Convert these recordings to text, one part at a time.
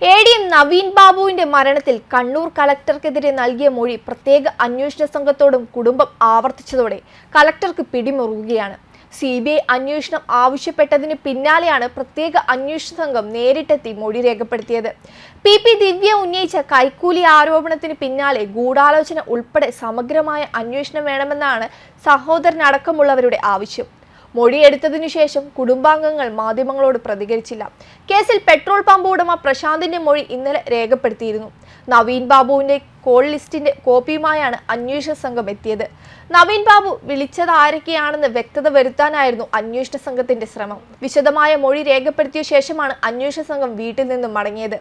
A D M Naveen ബാബുവിന്റെ മരണത്തിൽ കണ്ണൂർ കലക്ടർക്കെതിരെ നൽകിയ മൊഴി പ്രത്യേക അന്വേഷണ സംഘത്തോടും കുടുംബം ആവർത്തിച്ചതോടെ കലക്ടർക്ക് പിടിമുറുകുകയാണ്. സി ബി ഐ അന്വേഷണം ആവശ്യപ്പെട്ടതിന് പിന്നാലെയാണ് പ്രത്യേക അന്വേഷണ സംഘം നേരിട്ടെത്തി മൊഴി രേഖപ്പെടുത്തിയത്. പി പി ദിവ്യ ഉന്നയിച്ച കൈക്കൂലി ആരോപണത്തിന് പിന്നാലെ ഗൂഢാലോചന ഉൾപ്പെടെ സമഗ്രമായ അന്വേഷണം വേണമെന്നാണ് സഹോദരനടക്കമുള്ളവരുടെ ആവശ്യം. മൊഴിയെടുത്തതിനു ശേഷം കുടുംബാംഗങ്ങൾ മാധ്യമങ്ങളോട് പ്രതികരിച്ചില്ല. കേസിൽ പെട്രോൾ പമ്പ് ഉടമ പ്രശാന്തിന്റെ മൊഴി ഇന്നലെ രേഖപ്പെടുത്തിയിരുന്നു. നവീൻ ബാബുവിന്റെ കോൾ ലിസ്റ്റിന്റെ കോപ്പിയുമായാണ് അന്വേഷണ സംഘം എത്തിയത്. നവീൻ ബാബു വിളിച്ചത് ആരൊക്കെയാണെന്ന് വ്യക്തത വരുത്താനായിരുന്നു അന്വേഷണ സംഘത്തിന്റെ ശ്രമം. വിശദമായ മൊഴി രേഖപ്പെടുത്തിയ ശേഷമാണ് അന്വേഷണ സംഘം വീട്ടിൽ നിന്നും മടങ്ങിയത്.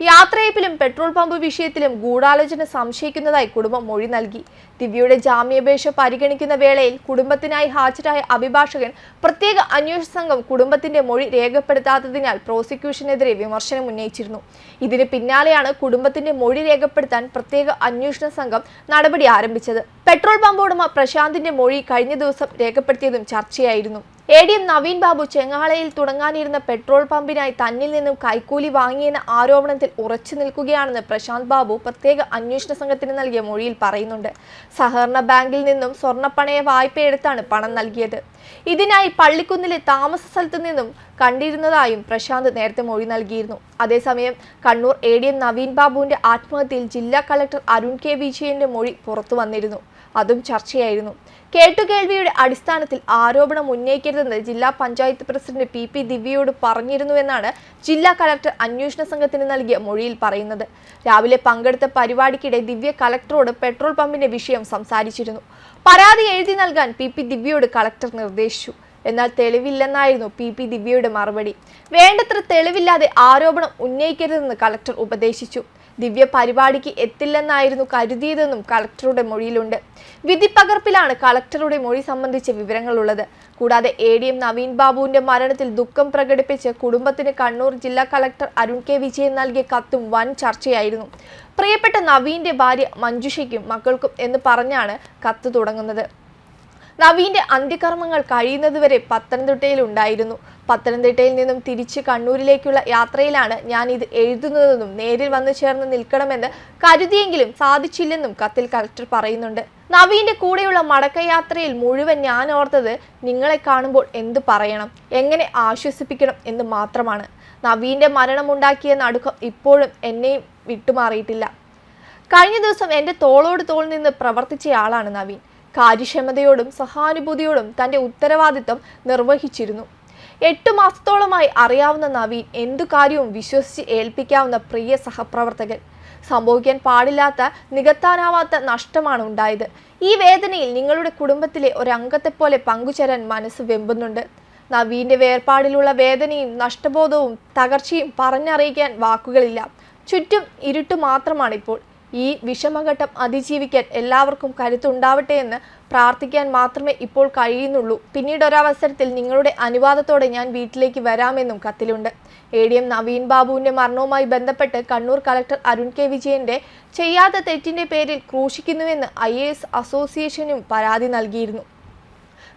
യാത്രയപ്പിലും പെട്രോൾ പമ്പ് വിഷയത്തിലും ഗൂഢാലോചന സംശയിക്കുന്നതായി കുടുംബം മൊഴി നൽകി. ദിവ്യയുടെ ജാമ്യാപേക്ഷ പരിഗണിക്കുന്ന വേളയിൽ കുടുംബത്തിനായി ഹാജരായ അഭിഭാഷകൻ പ്രത്യേക അന്വേഷണ സംഘം കുടുംബത്തിന്റെ മൊഴി രേഖപ്പെടുത്താത്തതിനാൽ പ്രോസിക്യൂഷനെതിരെ വിമർശനം ഉന്നയിച്ചിരുന്നു. ഇതിന് പിന്നാലെയാണ് കുടുംബത്തിന്റെ മൊഴി രേഖപ്പെടുത്താൻ പ്രത്യേക അന്വേഷണ സംഘം നടപടി ആരംഭിച്ചത്. പെട്രോൾ പമ്പ് ഉടമ പ്രശാന്തിന്റെ മൊഴി കഴിഞ്ഞ ദിവസം രേഖപ്പെടുത്തിയതും ചർച്ചയായിരുന്നു. A D M Naveen Babu ചെങ്ങാളയിൽ തുടങ്ങാനിരുന്ന പെട്രോൾ പമ്പിനായി തന്നിൽ നിന്നും കൈക്കൂലി വാങ്ങിയെന്ന ആരോപണത്തിൽ ഉറച്ചു നിൽക്കുകയാണെന്ന് പ്രശാന്ത് ബാബു പ്രത്യേക അന്വേഷണ സംഘത്തിന് നൽകിയ മൊഴിയിൽ പറയുന്നുണ്ട്. സഹകരണ ബാങ്കിൽ നിന്നും സ്വർണപ്പണയ വായ്പയെടുത്താണ് പണം നൽകിയത്. ഇതിനായി പള്ളിക്കുന്നിലെ താമസ സ്ഥലത്തു നിന്നും കണ്ടിരുന്നതായും പ്രശാന്ത് നേരത്തെ മൊഴി നൽകിയിരുന്നു. അതേസമയം Kannur A D M Naveen ബാബുവിന്റെ ആത്മഹത്യയിൽ ജില്ലാ കളക്ടർ അരുൺ കെ വിജയന്റെ മൊഴി പുറത്തു വന്നിരുന്നു. അതും ചർച്ചയായിരുന്നു. കേട്ടുകേൾവിയുടെ അടിസ്ഥാനത്തിൽ ആരോപണം ഉന്നയിക്കരുതെന്ന് ജില്ലാ പഞ്ചായത്ത് പ്രസിഡന്റ് പി പി ദിവ്യയോട് പറഞ്ഞിരുന്നുവെന്നാണ് ജില്ലാ കലക്ടർ അന്വേഷണ സംഘത്തിന് നൽകിയ മൊഴിയിൽ പറയുന്നത്. രാവിലെ പങ്കെടുത്ത പരിപാടിക്കിടെ ദിവ്യ കലക്ടറോട് പെട്രോൾ പമ്പിന്റെ വിഷയം സംസാരിച്ചിരുന്നു. പരാതി എഴുതി നൽകാൻ പി പി ദിവ്യയോട് കലക്ടർ നിർദ്ദേശിച്ചു. എന്നാൽ തെളിവില്ലെന്നായിരുന്നു പി പി ദിവ്യയുടെ മറുപടി. വേണ്ടത്ര തെളിവില്ലാതെ ആരോപണം ഉന്നയിക്കരുതെന്ന് കളക്ടർ ഉപദേശിച്ചു. ദിവ്യ പരിപാടിക്ക് എത്തില്ലെന്നായിരുന്നു കരുതിയതെന്നും കളക്ടറുടെ മൊഴിയിലുണ്ട്. വിധിപ്പകർപ്പിലാണ് കളക്ടറുടെ മൊഴി സംബന്ധിച്ച വിവരങ്ങളുള്ളത്. കൂടാതെ എ ഡി എം നവീൻ ബാബുവിന്റെ മരണത്തിൽ ദുഃഖം പ്രകടിപ്പിച്ച് കുടുംബത്തിന് കണ്ണൂർ ജില്ലാ കളക്ടർ അരുൺ കെ വിജയൻ നൽകിയ കത്തും വൻ ചർച്ചയായിരുന്നു. പ്രിയപ്പെട്ട നവീന്റെ ഭാര്യ മഞ്ജുഷയ്ക്കും മക്കൾക്കും എന്ന് പറഞ്ഞാണ് കത്ത് തുടങ്ങുന്നത്. നവീന്റെ അന്ത്യകർമ്മങ്ങൾ കഴിയുന്നതുവരെ പത്തനംതിട്ടയിൽ ഉണ്ടായിരുന്നു. പത്തനംതിട്ടയിൽ നിന്നും തിരിച്ച് കണ്ണൂരിലേക്കുള്ള യാത്രയിലാണ് ഞാൻ ഇത് എഴുതുന്നതെന്നും നേരിൽ വന്നു ചേർന്ന് നിൽക്കണമെന്ന് കരുതിയെങ്കിലും സാധിച്ചില്ലെന്നും കത്തിൽ കളക്ടർ പറയുന്നുണ്ട്. നവീന്റെ കൂടെയുള്ള മടക്കയാത്രയിൽ മുഴുവൻ ഞാൻ ഓർത്തത് നിങ്ങളെ കാണുമ്പോൾ എന്ത് പറയണം എങ്ങനെ ആശ്വസിപ്പിക്കണം എന്ന് മാത്രമാണ്. നവീന്റെ മരണമുണ്ടാക്കിയ നടുക്കം ഇപ്പോഴും എന്നെയും വിട്ടുമാറിയിട്ടില്ല. കഴിഞ്ഞ ദിവസം എന്റെ തോളോട് തോൾ നിന്ന് പ്രവർത്തിച്ചയാളാണ് നവീൻ. കാര്യക്ഷമതയോടും സഹാനുഭൂതിയോടും തന്റെ ഉത്തരവാദിത്തം നിർവഹിച്ചിരുന്നു. എട്ട് മാസത്തോളമായി അറിയാവുന്ന നവീൻ എന്തു കാര്യവും വിശ്വസിച്ച് ഏൽപ്പിക്കാവുന്ന പ്രിയ സഹപ്രവർത്തകൻ. സംഭവിക്കാൻ പാടില്ലാത്ത നികത്താനാവാത്ത നഷ്ടമാണ് ഉണ്ടായത്. ഈ വേദനയിൽ നിങ്ങളുടെ കുടുംബത്തിലെ ഒരംഗത്തെ പോലെ പങ്കുചേരാൻ മനസ്സ് വെമ്പുന്നുണ്ട്. നവീന്റെ വേർപാടിലുള്ള വേദനയും നഷ്ടബോധവും തകർച്ചയും പറഞ്ഞറിയിക്കാൻ വാക്കുകളില്ല. ചുറ്റും ഇരുട്ട് മാത്രമാണിപ്പോൾ. ഈ വിഷമഘട്ടം അതിജീവിക്കാൻ എല്ലാവർക്കും കരുത്തുണ്ടാവട്ടെ എന്ന് പ്രാർത്ഥിക്കാൻ മാത്രമേ ഇപ്പോൾ കഴിയുന്നുള്ളൂ. പിന്നീട് ഒരവസരത്തിൽ നിങ്ങളുടെ അനുവാദത്തോടെ ഞാൻ വീട്ടിലേക്ക് വരാമെന്നും കത്തിലുണ്ട്. എ ഡി എം നവീൻ ബാബുവിന്റെ മരണവുമായി ബന്ധപ്പെട്ട് കണ്ണൂർ കളക്ടർ അരുൺ കെ വിജയന്റെ ചെയ്യാത്ത തെറ്റിന്റെ പേരിൽ ക്രൂശിക്കുന്നുവെന്ന് ഐ എ എസ് അസോസിയേഷനും പരാതി നൽകിയിരുന്നു.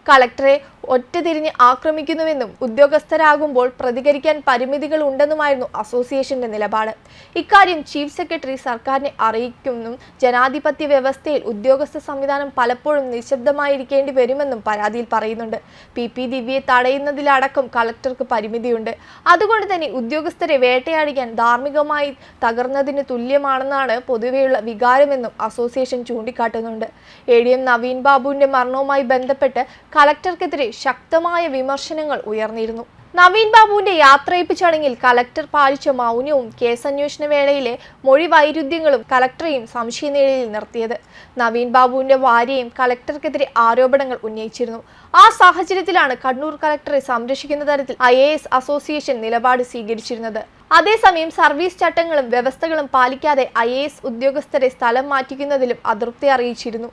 കളക്ടറെ ഒറ്റതിരിഞ്ഞ് ആക്രമിക്കുന്നുവെന്നും ഉദ്യോഗസ്ഥരാകുമ്പോൾ പ്രതികരിക്കാൻ പരിമിതികൾ ഉണ്ടെന്നുമായിരുന്നു അസോസിയേഷന്റെ നിലപാട്. ഇക്കാര്യം ചീഫ് സെക്രട്ടറി സർക്കാരിനെ അറിയിക്കുമെന്നും ജനാധിപത്യ വ്യവസ്ഥയിൽ ഉദ്യോഗസ്ഥ സംവിധാനം പലപ്പോഴും നിശബ്ദമായിരിക്കേണ്ടി വരുമെന്നും പരാതിയിൽ പറയുന്നുണ്ട്. പി. പി. ദിവ്യയെ തടയുന്നതിലടക്കം കളക്ടർക്ക് പരിമിതിയുണ്ട്. അതുകൊണ്ട് തന്നെ ഉദ്യോഗസ്ഥരെ വേട്ടയാടിക്കാൻ ധാർമ്മികമായി തകർന്നതിന് തുല്യമാണെന്നാണ് പൊതുവെയുള്ള വികാരമെന്നും അസോസിയേഷൻ ചൂണ്ടിക്കാട്ടുന്നുണ്ട്. എ. ഡി. എം. നവീൻ ബാബുവിന്റെ മരണവുമായി ബന്ധപ്പെട്ട് കളക്ടർക്കെതിരെ ശക്തമായ വിമർശനങ്ങൾ ഉയർന്നിരുന്നു. നവീൻ ബാബുവിന്റെ യാത്രയപ്പ് ചടങ്ങിൽ കലക്ടർ പാലിച്ച മൗനവും കേസന്വേഷണ വേളയിലെ മൊഴി വൈരുദ്ധ്യങ്ങളും കലക്ടറെയും സംശയനിഴലിൽ നിർത്തിയത്. നവീൻ ബാബുവിന്റെ ഭാര്യയും കലക്ടർക്കെതിരെ ആരോപണങ്ങൾ ഉന്നയിച്ചിരുന്നു. ആ സാഹചര്യത്തിലാണ് കണ്ണൂർ കലക്ടറെ സംരക്ഷിക്കുന്ന തരത്തിൽ ഐ അസോസിയേഷൻ നിലപാട് സ്വീകരിച്ചിരുന്നത്. അതേസമയം സർവീസ് ചട്ടങ്ങളും വ്യവസ്ഥകളും പാലിക്കാതെ ഐ ഉദ്യോഗസ്ഥരെ സ്ഥലം മാറ്റിക്കുന്നതിലും അതൃപ്തി അറിയിച്ചിരുന്നു.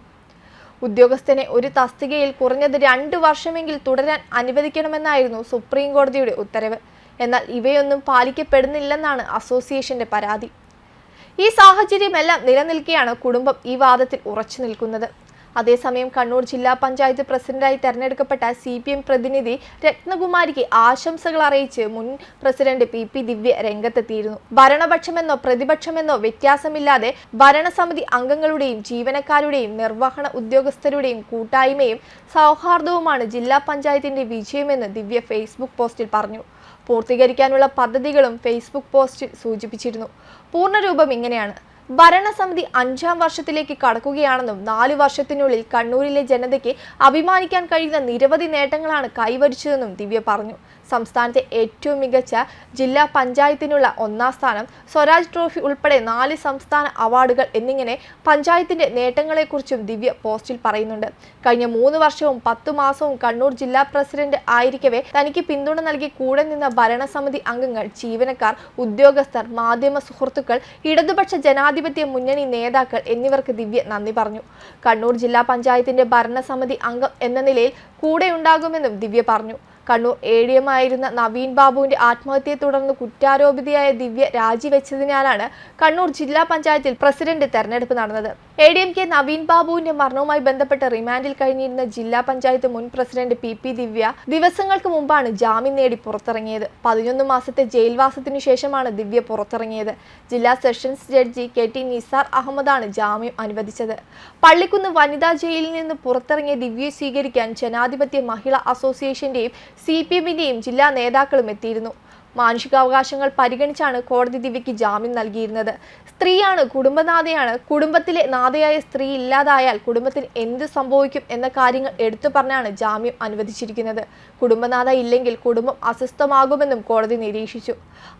ഉദ്യോഗസ്ഥനെ ഒരു തസ്തികയിൽ കുറഞ്ഞത് രണ്ട് വർഷമെങ്കിൽ തുടരാൻ അനുവദിക്കണമെന്നായിരുന്നു സുപ്രീം കോടതിയുടെ ഉത്തരവ്. എന്നാൽ ഇവയൊന്നും പാലിക്കപ്പെടുന്നില്ലെന്നാണ് അസോസിയേഷന്റെ പരാതി. ഈ സാഹചര്യമെല്ലാം നിലനിൽക്കെയാണ് കുടുംബം ഈ വാദത്തിൽ ഉറച്ചു നിൽക്കുന്നത്. അതേസമയം കണ്ണൂർ ജില്ലാ പഞ്ചായത്ത് പ്രസിഡന്റായി തെരഞ്ഞെടുക്കപ്പെട്ട സി പി എം പ്രതിനിധി രത്നകുമാരിക്ക് ആശംസകൾ അറിയിച്ച് മുൻ പ്രസിഡന്റ് പി പി ദിവ്യ രംഗത്തെത്തിയിരുന്നു. ഭരണപക്ഷമെന്നോ പ്രതിപക്ഷമെന്നോ വ്യത്യാസമില്ലാതെ ഭരണസമിതി അംഗങ്ങളുടെയും ജീവനക്കാരുടെയും നിർവഹണ ഉദ്യോഗസ്ഥരുടെയും കൂട്ടായ്മയും സൗഹാർദ്ദവുമാണ് ജില്ലാ പഞ്ചായത്തിന്റെ വിജയമെന്ന് ദിവ്യ ഫേസ്ബുക്ക് പോസ്റ്റിൽ പറഞ്ഞു. പൂർത്തീകരിക്കാനുള്ള പദ്ധതികളും ഫേസ്ബുക്ക് പോസ്റ്റിൽ സൂചിപ്പിച്ചിരുന്നു. പൂർണരൂപം ഇങ്ങനെയാണ്. ഭരണസമിതി അഞ്ചാം വർഷത്തിലേക്ക് കടക്കുകയാണെന്നും നാലു വർഷത്തിനുള്ളിൽ കണ്ണൂരിലെ ജനതയ്ക്ക് അഭിമാനിക്കാൻ കഴിയുന്ന നിരവധി നേട്ടങ്ങളാണ് കൈവരിച്ചതെന്നും ദിവ്യ പറഞ്ഞു. സംസ്ഥാനത്തെ ഏറ്റവും മികച്ച ജില്ലാ പഞ്ചായത്തിനുള്ള ഒന്നാം സ്ഥാനം സ്വരാജ് ട്രോഫി ഉൾപ്പെടെ നാല് സംസ്ഥാന അവാർഡുകൾ എന്നിങ്ങനെ പഞ്ചായത്തിന്റെ നേട്ടങ്ങളെക്കുറിച്ചും ദിവ്യ പോസ്റ്റിൽ പറയുന്നുണ്ട്. കഴിഞ്ഞ മൂന്ന് വർഷവും പത്തു മാസവും കണ്ണൂർ ജില്ലാ പ്രസിഡന്റ് ആയിരിക്കവേ തനിക്ക് പിന്തുണ നൽകി കൂടെ നിന്ന ഭരണസമിതി അംഗങ്ങൾ ജീവനക്കാർ ഉദ്യോഗസ്ഥർ മാധ്യമ സുഹൃത്തുക്കൾ ഇടതുപക്ഷ ജനാധിപത്യ മുന്നണി നേതാക്കൾ എന്നിവർക്ക് ദിവ്യ നന്ദി പറഞ്ഞു. കണ്ണൂർ ജില്ലാ പഞ്ചായത്തിന്റെ ഭരണസമിതി അംഗം എന്ന നിലയിൽ കൂടെയുണ്ടാകുമെന്നും ദിവ്യ പറഞ്ഞു. കണ്ണൂർ എ ഡി എം ആയിരുന്ന നവീൻ ബാബുവിന്റെ ആത്മഹത്യയെ തുടർന്ന് കുറ്റാരോപിതയായ ദിവ്യ രാജിവെച്ചതിനാലാണ് കണ്ണൂർ ജില്ലാ പഞ്ചായത്തിൽ പ്രസിഡന്റ് തെരഞ്ഞെടുപ്പ് നടന്നത്. A D M K Naveen ബാബുവിന്റെ മരണവുമായി ബന്ധപ്പെട്ട് റിമാൻഡിൽ കഴിഞ്ഞിരുന്ന ജില്ലാ പഞ്ചായത്ത് മുൻ പ്രസിഡന്റ് പി പി ദിവ്യ ദിവസങ്ങൾക്ക് മുമ്പാണ് ജാമ്യം നേടി പുറത്തിറങ്ങിയത്. പതിനൊന്ന് മാസത്തെ ജയിൽവാസത്തിനു ശേഷമാണ് ദിവ്യ പുറത്തിറങ്ങിയത്. ജില്ലാ sessions judge K T Nisar അഹമ്മദാണ് ജാമ്യം അനുവദിച്ചത്. പള്ളിക്കുന്ന് വനിതാ ജയിലിൽ നിന്ന് പുറത്തിറങ്ങിയ ദിവ്യയെ സ്വീകരിക്കാൻ ജനാധിപത്യ മഹിളാ അസോസിയേഷന്റെയും സി പി എമ്മിന്റെയും ജില്ലാ നേതാക്കളും എത്തിയിരുന്നു. മാനുഷികാവകാശങ്ങൾ പരിഗണിച്ചാണ് കോടതി ദിവ്യയ്ക്ക് ജാമ്യം നൽകിയിരുന്നത്. സ്ത്രീയാണ് കുടുംബനാഥയാണ്. കുടുംബത്തിലെ നാഥയായ സ്ത്രീ ഇല്ലാതായാൽ കുടുംബത്തിന് എന്ത് സംഭവിക്കും എന്ന കാര്യങ്ങൾ എടുത്തു പറഞ്ഞാണ് ജാമ്യം അനുവദിച്ചിരിക്കുന്നത്. കുടുംബനാഥ ഇല്ലെങ്കിൽ കുടുംബം അസ്വസ്ഥമാകുമെന്നും കോടതി നിരീക്ഷിച്ചു.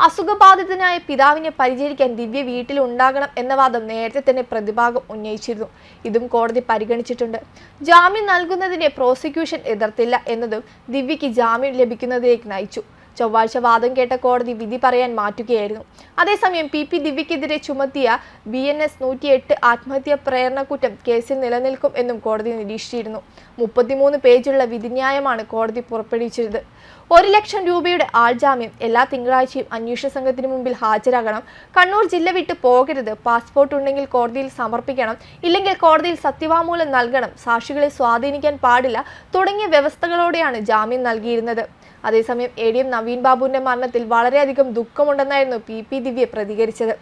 അസുഖബാധിതനായ പിതാവിനെ പരിചരിക്കാൻ ദിവ്യ വീട്ടിൽ ഉണ്ടാകണം എന്ന വാദം നേരത്തെ തന്നെ പ്രതിഭാഗം ഉന്നയിച്ചിരുന്നു. ഇതും കോടതി പരിഗണിച്ചിട്ടുണ്ട്. ജാമ്യം നൽകുന്നതിനെ പ്രോസിക്യൂഷൻ എതിർത്തില്ല എന്നതും ദിവ്യയ്ക്ക് ജാമ്യം ലഭിക്കുന്നതിലേക്ക് നയിച്ചു. ചൊവ്വാഴ്ച വാദം കേട്ട കോടതി വിധി പറയാൻ മാറ്റുകയായിരുന്നു. അതേസമയം പി പി ദിവ്യക്കെതിരെ ചുമത്തിയ ബി എൻ എസ് നൂറ്റിയെട്ട് ആത്മഹത്യാ പ്രേരണക്കുറ്റം കേസിൽ നിലനിൽക്കും എന്നും കോടതി നിരീക്ഷിച്ചിരുന്നു. മുപ്പത്തിമൂന്ന് പേജുള്ള വിധിന്യായമാണ് കോടതി പുറപ്പെടുവിച്ചത്. ഒരു ലക്ഷം രൂപയുടെ ആൾജാമ്യം എല്ലാ തിങ്കളാഴ്ചയും അന്വേഷണ സംഘത്തിന് മുമ്പിൽ ഹാജരാകണം. കണ്ണൂർ ജില്ല വിട്ട് പോകരുത്. പാസ്പോർട്ട് ഉണ്ടെങ്കിൽ കോടതിയിൽ സമർപ്പിക്കണം. ഇല്ലെങ്കിൽ കോടതിയിൽ സത്യവാങ്മൂലം നൽകണം. സാക്ഷികളെ സ്വാധീനിക്കാൻ പാടില്ല. തുടങ്ങിയ വ്യവസ്ഥകളോടെയാണ് ജാമ്യം നൽകിയിരുന്നത്. അതേസമയം എ ഡി എം നവീൻ ബാബുവിന്റെ മരണത്തിൽ വളരെയധികം ദുഃഖമുണ്ടെന്നായിരുന്നു പി പി ദിവ്യ പ്രതികരിച്ചത്.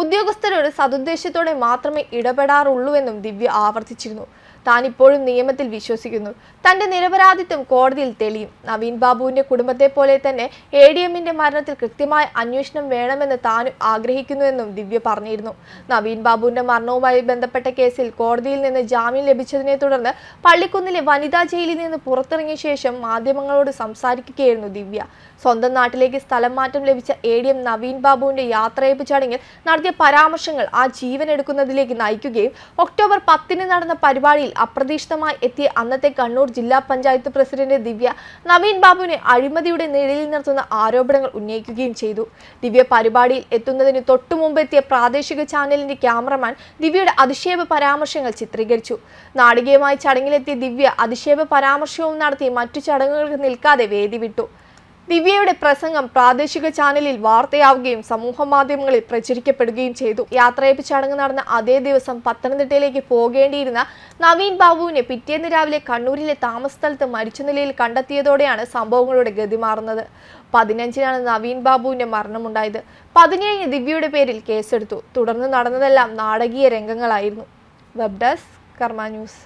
ഉദ്യോഗസ്ഥരോട് സതുദ്ദേശത്തോടെ മാത്രമേ ഇടപെടാറുള്ളൂ എന്നും ദിവ്യ ആവർത്തിച്ചിരുന്നു. താൻ ഇപ്പോഴും നിയമത്തിൽ വിശ്വസിക്കുന്നു. തന്റെ നിരപരാധിത്വം കോടതിയിൽ തെളിയും. നവീൻ ബാബുവിന്റെ കുടുംബത്തെ പോലെ തന്നെ എ ഡി എമ്മിന്റെ മരണത്തിൽ കൃത്യമായ അന്വേഷണം വേണമെന്ന് താനും ആഗ്രഹിക്കുന്നുവെന്നും ദിവ്യ പറഞ്ഞിരുന്നു. നവീൻ ബാബുവിന്റെ മരണവുമായി ബന്ധപ്പെട്ട കേസിൽ കോടതിയിൽ നിന്ന് ജാമ്യം ലഭിച്ചതിനെ തുടർന്ന് പള്ളിക്കുന്നിലെ വനിതാ ജയിലിൽ നിന്ന് പുറത്തിറങ്ങിയ ശേഷം മാധ്യമങ്ങളോട് സംസാരിക്കുകയായിരുന്നു ദിവ്യ. സ്വന്തം നാട്ടിലേക്ക് സ്ഥലം മാറ്റം ലഭിച്ച എ ഡി എം നവീൻ ബാബുവിന്റെ യാത്രയപ്പ് ചടങ്ങിൽ നടത്തിയ പരാമർശങ്ങൾ ആ ജീവൻ എടുക്കുന്നതിലേക്ക് നയിക്കുകയും ഒക്ടോബർ പത്തിന് നടന്ന പരിപാടിയിൽ അപ്രതീക്ഷിതമായി എത്തിയ അന്നത്തെ കണ്ണൂർ ജില്ലാ പഞ്ചായത്ത് പ്രസിഡന്റ് ദിവ്യ നവീൻ ബാബുവിനെ അഴിമതിയുടെ നിഴലിൽ നിർത്തുന്ന ആരോപണങ്ങൾ ഉന്നയിക്കുകയും ചെയ്തു. ദിവ്യ പരിപാടിയിൽ എത്തുന്നതിന് തൊട്ടു മുമ്പ് എത്തിയ പ്രാദേശിക ചാനലിന്റെ ക്യാമറമാൻ ദിവ്യയുടെ അധിക്ഷേപ പരാമർശങ്ങൾ ചിത്രീകരിച്ചു. നാടികയുമായി ചടങ്ങിലെത്തിയ ദിവ്യ അധിക്ഷേപ പരാമർശവും നടത്തി മറ്റു ചടങ്ങുകൾക്ക് നിൽക്കാതെ വേദി വിട്ടു. ദിവ്യയുടെ പ്രസംഗം പ്രാദേശിക ചാനലിൽ വാർത്തയാവുകയും സമൂഹ മാധ്യമങ്ങളിൽ പ്രചരിക്കപ്പെടുകയും ചെയ്തു. യാത്രയപ്പ് ചടങ്ങ് നടന്ന അതേ ദിവസം പത്തനംതിട്ടയിലേക്ക് പോകേണ്ടിയിരുന്ന നവീൻ ബാബുവിനെ പിറ്റേന്ന് രാവിലെ കണ്ണൂരിലെ താമസസ്ഥലത്ത് മരിച്ച നിലയിൽ കണ്ടെത്തിയതോടെയാണ് സംഭവങ്ങളുടെ ഗതി മാറുന്നത്. പതിനഞ്ചിനാണ് നവീൻ ബാബുവിന്റെ മരണമുണ്ടായത്. പതിനേഴിന് ദിവ്യയുടെ പേരിൽ കേസെടുത്തു. തുടർന്ന് നടന്നതെല്ലാം നാടകീയ രംഗങ്ങളായിരുന്നു. Web desk Karma news.